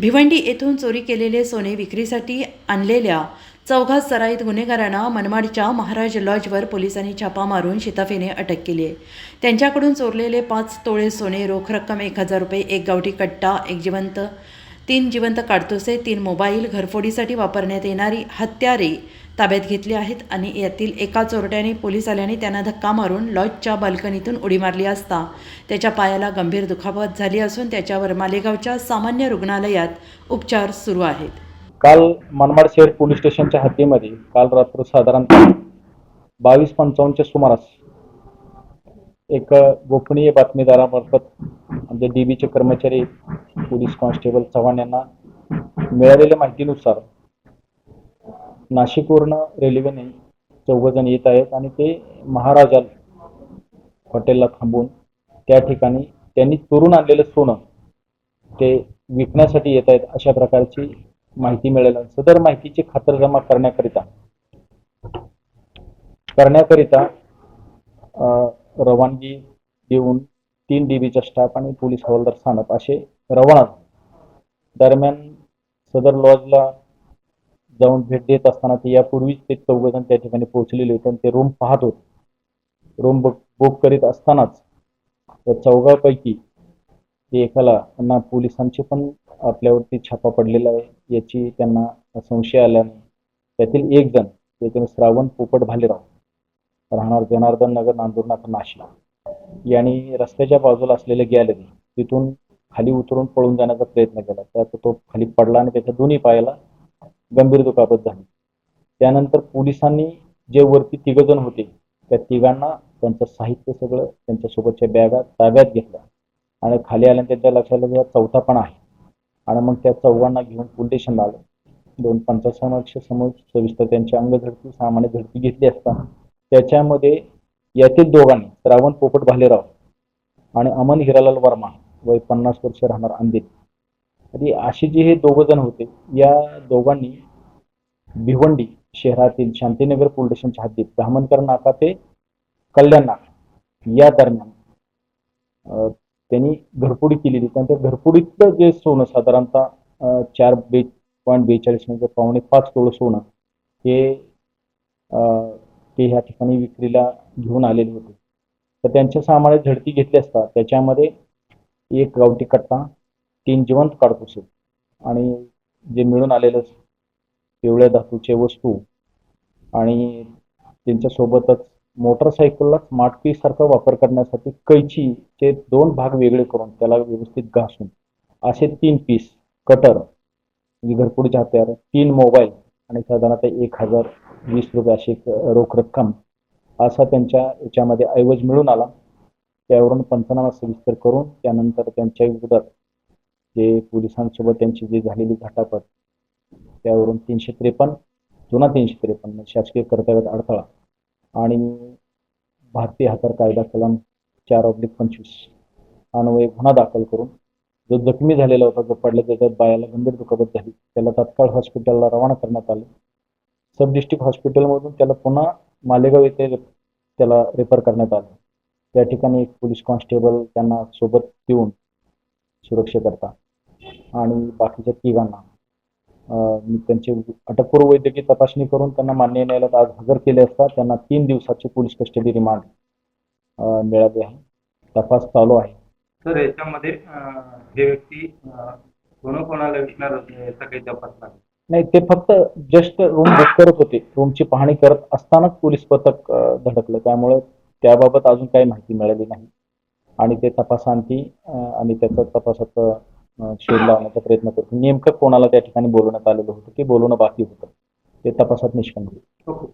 भिवंडी येथून चोरी केलेले सोने विक्रीसाठी आणलेल्या चौघा सराईत गुन्हेगारांना मनमाडच्या महाराज लॉजवर पोलिसांनी छापा मारून शिताफीने अटक केली आहे. त्यांच्याकडून चोरलेले पाच तोळे सोने रोख रक्कम एक हजार रुपये एक गावठी कट्टा एक जिवंत तीन जिवंत काडतुसे तीन मोबाईल घरफोडीसाठी वापरण्यात येणारी हत्यारे ताब्यात घेतले आहेत आणि यातील एका चोरट्याने पोलीस आल्याने त्यांना धक्का मारून लॉजच्या बाल्कनीतून उडी मारली असता. त्याच्या पायाला गंभीर दुखापत झाली असून त्याच्यावर मालेगावच्या सामान्य रुग्णालयात उपचार सुरू आहेत. काल मनमाड शहर पोलीस स्टेशनच्या हद्दीमध्ये काल रात्र साधारणतः बावीस पंचावन्नच्या सुमारास एक गोपनीय बातमीदारामार्फत आमचे डी बीचे कर्मचारी पोलीस कॉन्स्टेबल चव्हाण यांना मिळालेल्या माहितीनुसार नाशिकवरनं रेल्वेने चौघजण येत आहेत आणि ते महाराजा हॉटेलला थांबून त्या ठिकाणी त्यांनी चोरून आणलेलं सोनं ते विकण्यासाठी येत आहेत अशा प्रकारची माहिती मिळेल. सदर माहितीची खातरजमा करण्याकरिता करण्याकरिता रवानगी देऊन तीन डीबीचा स्टाफ आणि पोलीस हवालदार स्थानक असे रवाना दरम्यान सदर लॉजला जाऊन भेट देत असताना ते यापूर्वीच ते चौघजण त्या ठिकाणी पोहोचलेले होते आणि ते रूम पाहत होते. रूम बुक बुक करीत असतानाच त्या चौघापैकी ते एकाला त्यांना पोलिसांचे पण आपल्यावरती छापा पडलेला आहे. याची त्यांना संशय आल्याने त्यातील एक जण त्यातील श्रावण पोपट भालेराव राहणार जनार्दन नगर नांदूरनाथ नाशिक. यांनी रस्त्याच्या बाजूला असलेले गॅलरी तिथून खाली उतरून पळून जाण्याचा प्रयत्न केला. त्यात तो खाली पडला आणि त्याच्या दोन्ही पायाला गंभीर दुखापत झाली. त्यानंतर पोलिसांनी जे वरती तिघजण होते त्या तिघांना त्यांचं साहित्य सगळं त्यांच्यासोबतच्या बॅगा ताब्यात घेतल्या. आणि खाली आल्यानंतर त्यांच्या लक्षात आलं की चौथा पण आहे. आणि मग त्या चौघांना घेऊन पोलीस स्टेशनला आलं. दोन पंचासमक्ष समोर सविस्तर त्यांची अंगझडती सामान्य झडती घेतली असता. त्याच्यामध्ये यातील दोघांनी श्रावण पोपट भालेराव आणि अमन हिरालाल वर्मा वय पन्नास वर्ष राहणार अंधेरी आणि असे जे हे दोघं जण होते. या दोघांनी भिवंडी शहरातील शांतीनगर पोलीस स्टेशनच्या हद्दीत ब्राह्मणकर नाका ते कल्याण नाका या दरम्यान त्यांनी घरपुडी केलेली. त्यांच्या घरपुडीतलं जे सोनं साधारणतः चार बे पॉईंट बेचाळीस म्हणजे पावणे पाच तोळं सोनं हे ते ह्या ठिकाणी विक्रीला घेऊन आलेले होते. तर त्यांच्या सामान्य झडती घेतली असता त्याच्यामध्ये एक गावठी कट्टा तीन जिवंत काडतुसे आणि जे मिळून आलेलं पिवळ्या धातूचे वस्तू आणि त्यांच्यासोबतच मोटरसायकलला स्मार्ट की सारखा वापर करण्यासाठी कैचीचे दोन भाग वेगळे करून त्याला व्यवस्थित घासून असे तीन पीस कटर म्हणजे हत्यार तीन मोबाईल आणि साधारणतः एक हजार वीस रुपये अशी रोख रक्कम असा त्यांच्या याच्यामध्ये ऐवज मिळून आला. त्यावरून पंचनामा सविस्तर करून त्यानंतर त्यांच्या विरोधात ते पोलिसांसोबत त्यांची जी झालेली घटापट त्यावरून तीनशे त्रेपन्न जुना तीनशे त्रेपन्न म्हणजे शासकीय कर्तव्यात अडथळा आणि भारतीय हत्यार कायदा कलम चार ऑब्लिक पंचवीस अन्वये गुन्हा दाखल करून जो जखमी झालेला होता जो पडला त्याच्यात बायाला गंभीर दुखापत झाली. त्याला तात्काळ हॉस्पिटलला रवाना करण्यात आले. सब डिस्ट्रिक्ट हॉस्पिटलमधून त्याला पुन्हा मालेगाव येथे त्याला रेफर करण्यात आलं. त्या ठिकाणी एक पोलीस कॉन्स्टेबल त्यांना सोबत देऊन सुरक्षेकरता आणि बाकीच्या तिघांना. मी त्यांची अटकपूर्व वैद्यकीय तपासणी करून त्यांना मान्य न्यायालयात आज हजर केले असता त्यांना तीन दिवसाची पोलीस कस्टडी रिमांड मिळाली आहे. तपास चालू आहे. सर याच्यामध्ये हे व्यक्ती विकणार याचा काही तपास नाही. नाही ते फक्त जस्ट रूम बुक करत होते. रूमची पाहणी करत असतानाच पोलीस पथक धडकलं. त्यामुळे त्याबाबत अजून काही माहिती मिळाली नाही. आणि ते तपासांती आणि त्याचा तपासाचा शोध लावण्याचा प्रयत्न करतो. नेमकं कोणाला त्या ठिकाणी बोलवण्यात आलेलं होतं की बोलवणं बाकी होतं ते तपासात निष्पन्न होईल.